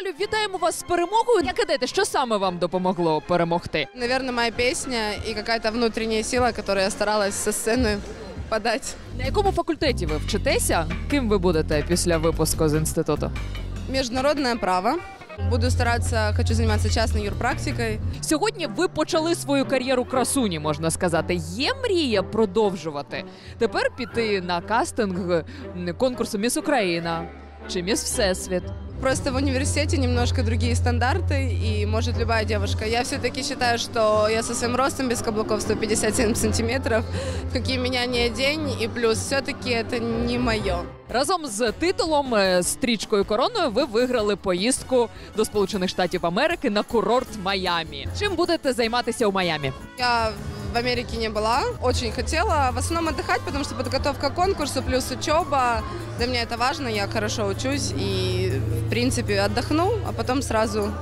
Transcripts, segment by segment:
Наталю, вітаємо вас з перемогою. Як ідете, що саме вам допомогло перемогти? Наверное, моя песня и какая-то внутренняя сила, которую я старалась со сцены подать. На якому факультеті ви вчитеся? Ким ви будете після випуску з інституту? Международное право. Буду стараться, хочу заниматься частной юрпрактикой. Сьогодні ви почали свою кар'єру красуні, можна сказати. Є мрія продовжувати. Тепер піти на кастинг м, конкурсу Міс Україна чи Міс Всесвіт. Просто в университете немножко другие стандарты, и может любая девушка. Я все-таки считаю, что я со своим ростом без каблуков 157 сантиметров, в какие меня не одень, и плюс все-таки это не мое. Разом з титулом е, стрічкою короною ви виграли поїздку до Сполучених Штатів Америки на курорт Майамі. Чим будете займатися у Майамі? Я в Америке не была, очень хотела. В основном отдыхать, потому что подготовка к конкурсу плюс учеба. Для меня это важно, я хорошо учусь и, в принципе, отдохну, а потом сразу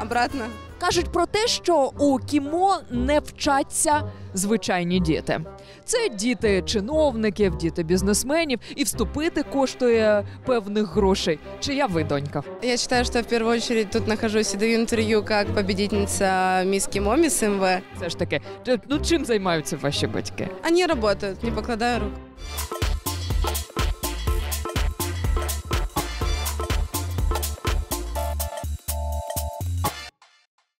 обратно. Кажуть про те, що у кімо не вчаться звичайні діти. Це діти чиновників, діти бізнесменів, і вступити коштує певних грошей. Чия ви донька? Я что я в первую очередь тут нахожусь и даю интервью как победительница Мисс Кимо, Мисс МВ. Все ж таки, чи- ну чим займаються ваші батьки? Они работают, не покладая рук.